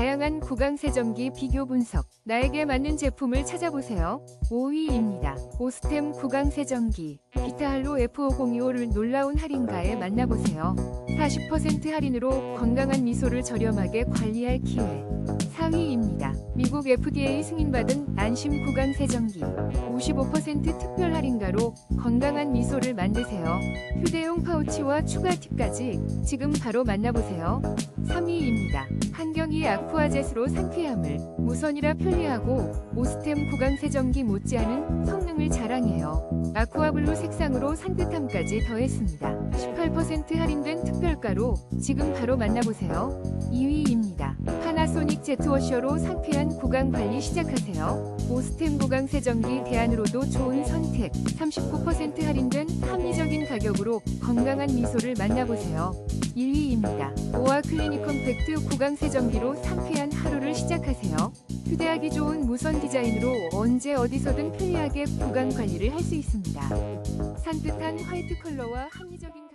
다양한 구강 세정기 비교 분석. 나에게 맞는 제품을 찾아보세요. 5위입니다. 오스템 구강 세정기. 비타할로 F5025를 놀라운 할인가에 만나보세요. 40% 할인으로 건강한 미소를 저렴하게 관리할 기회. 4위입니다. 미국 FDA 승인받은 안심 구강 세정기. 55% 특별 할인가로 건강한 미소를 만드세요. 휴대용 파우치와 추가 팁까지 지금 바로 만나보세요. 3위입니다. 한경 이 아쿠아젯으로 상쾌함을 무선이라 편리하고 오스템 구강 세정기 못지않은 성능을 자랑해요. 아쿠아블루 색상으로 산뜻함까지 더했습니다. 18% 할인된 특별가로 지금 바로 만나보세요. 2위입니다. 파나소닉 제트워셔로 상쾌한 구강 관리 시작하세요. 오스템 구강 세정기 대안으로도 좋은 선택. 39% 할인된 가격으로 건강한 미소를 만나보세요. 1위입니다. 오아 클리닉 컴팩트 구강 세정기로 상쾌한 하루를 시작하세요. 휴대하기 좋은 무선 디자인으로 언제 어디서든 편리하게 구강 관리를 할 수 있습니다. 산뜻한 화이트 컬러와 합리적인